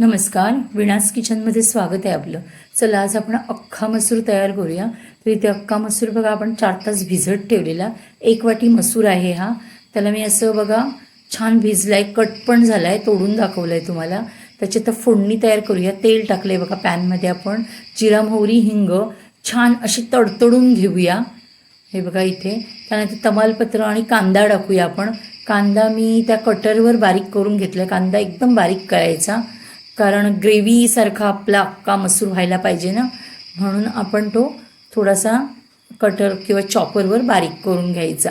नमस्कार विणास किचनमध्ये स्वागत आहे आपलं. चला आज आपण अख्खा मसूर तयार करूया. तर इथे अख्खा मसूर बघा आपण चार तास भिजत ठेवलेला. एक वाटी मसूर आहे हा. त्याला मी असं बघा छान भिजलाय कट पण झालाय तोडून दाखवलं आहे तुम्हाला. त्याची आता फोडणी तयार करूया. तेल टाकलं आहे बघा पॅनमध्ये आपण. जिरा मोहरी हिंग छान अशी तडतडून घेऊया. हे बघा इथे. त्यानंतर तमालपत्र आणि कांदा टाकूया आपण. कांदा मी त्या कटरवर बारीक करून घेतला कांदा एकदम बारीक करायचा. कारण ग्रेव्हीसारखा आपला अक्का मसूर व्हायला पाहिजे ना? म्हणून आपण तो थोडासा कटर किंवा चॉपरवर बारीक करून घ्यायचा.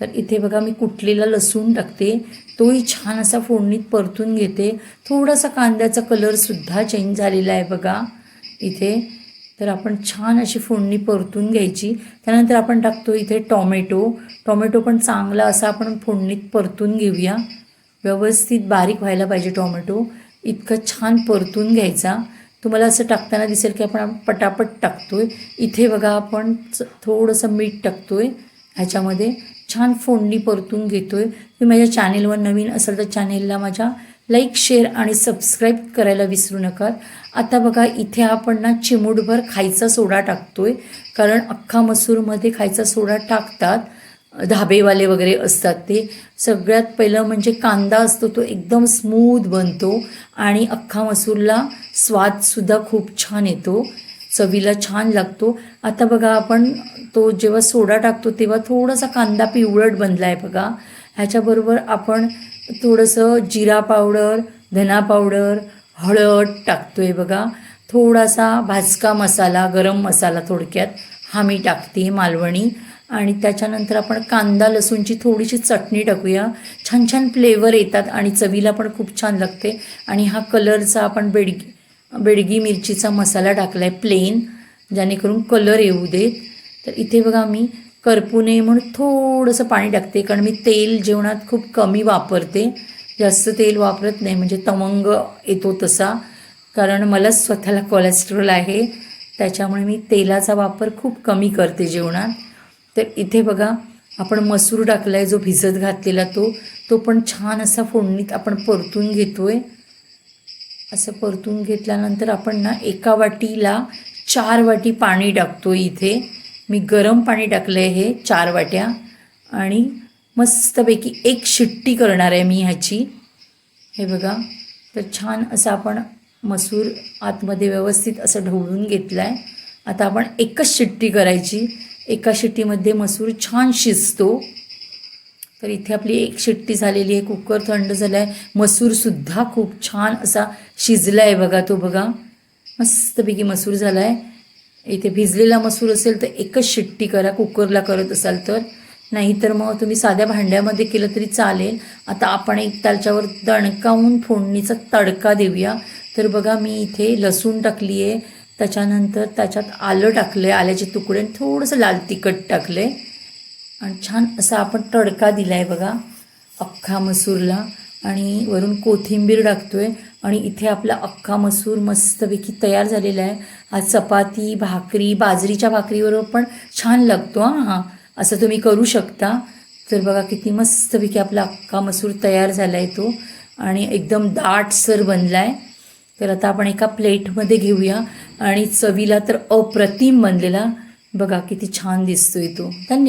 तर इथे बघा मी कुटलेला लसूण टाकते. तोही छान असा फोडणीत परतून घेते. थोडासा कांद्याचा कलरसुद्धा चेंज झालेला आहे बघा. इथे तर आपण छान अशी फोडणी परतून घ्यायची. त्यानंतर आपण टाकतो इथे टॉमॅटो. टॉमॅटो पण चांगला असा आपण फोडणीत परतून घेऊया. व्यवस्थित बारीक व्हायला पाहिजे टॉमॅटो. इतकं छान परतून घ्यायचा. तुम्हाला असं टाकताना दिसेल की आपण पटापट टाकतोय. इथे बघा आपण थोडंसं मीठ टाकतोय. ह्याच्यामध्ये छान फोडणी परतून घेतोय. तुम्ही माझ्या चॅनेलवर नवीन असाल तर चॅनेलला माझ्या लाईक शेअर आणि सबस्क्राईब करायला विसरू नका. आता बघा इथे आपण ना चिमूटभर खायचा सोडा टाकतोय. कारण अख्खा मसूरमध्ये खायचा सोडा टाकतात. धाबेवाले वगैरे असतात ते. सगळ्यात पहिलं म्हणजे कांदा असतो तो एकदम स्मूथ बनतो आणि अख्खा मसूरला स्वादसुद्धा खूप छान येतो. चवीला छान लागतो. आता बघा आपण तो जेव्हा सोडा टाकतो तेव्हा थोडासा कांदा पिवळट बनला आहे बघा. ह्याच्याबरोबर आपण थोडंसं जिरा पावडर धना पावडर हळद टाकतो आहे बघा. थोडासा भाजका मसाला गरम मसाला थोडक्यात हा मी टाकते मालवणी. आणि त्याच्यानंतर आपण कांदा लसूणची थोडीशी चटणी टाकूया. छान छान फ्लेवर येतात आणि चवीला पण खूप छान लागते. आणि हा कलरचा आपण बेडगी बेडगी मिरचीचा मसाला टाकला आहे प्लेन जेणेकरून कलर येऊ देत. तर इथे बघा मी करपू नये म्हणून थोडंसं पाणी टाकते कारण मी तेल जेवणात खूप कमी वापरते. जास्त तेल वापरत नाही म्हणजे तवंग येतो तसा. कारण मला स्वतःला कोलेस्ट्रॉल आहे त्याच्यामुळे मी तेलाचा वापर खूप कमी करते जेवणात. तर इथे बघा आपण मसूर टाकला आहे जो भिजत घातलेला तो तो पण छान असा फोडणीत आपण परतून घेतो आहे असं परतून घेतल्यानंतर आपण ना एका वाटीला चार वाटी पाणी टाकतो इथे. मी गरम पाणी टाकलं आहे हे चार वाट्या. आणि मस्तपैकी एक शिट्टी करणार आहे मी ह्याची. हे बघा तर छान असं आपण मसूर आतमध्ये व्यवस्थित असं ढवळून घेतलं आहे आता आपण एकच शिट्टी करायची. एका शिट्टीमध्ये मसूर छान शिजतो. तर इथे आपली एक शिट्टी झालेली आहे कुकर थंड झाला आहे मसूरसुद्धा खूप छान असा शिजला आहे बघा तो बघा. मस्तपैकी मसूर झाला आहे इथे भिजलेला मसूर असेल तर एकच शिट्टी करा कुकरला करत असाल तर. नाहीतर मग तुम्ही साध्या भांड्यामध्ये केलं तरी चालेल. आता आपण एक त्याच्यावर दणकावून फोडणीचा तडका देऊया. तर बघा मी इथे लसूण टाकली आहे त्याच्यानंतर त्याच्यात आलं टाकलं आहे आल्याचे तुकडे आणि थोडंसं लाल तिखट टाकलं आहे आणि छान असा आपण तडका दिला आहे बघा अख्खा मसूरला. आणि वरून कोथिंबीर टाकतो आहे आणि इथे आपला अख्खा मसूर मस्तपैकी तयार झालेला आहे. हा चपाती भाकरी बाजरीच्या भाकरीबरोबर पण छान लागतो हां. हां असं तुम्ही करू शकता. तर बघा किती मस्तपैकी आपला अख्खा मसूर तयार झाला आहे तो. आणि एकदम दाटसर बनला आहे तर आता आपण एका प्लेटमध्ये घेऊया. आणि चवीला तर अप्रतिम बनलेला. बघा किती छान दिसतोय तो. धन्यवाद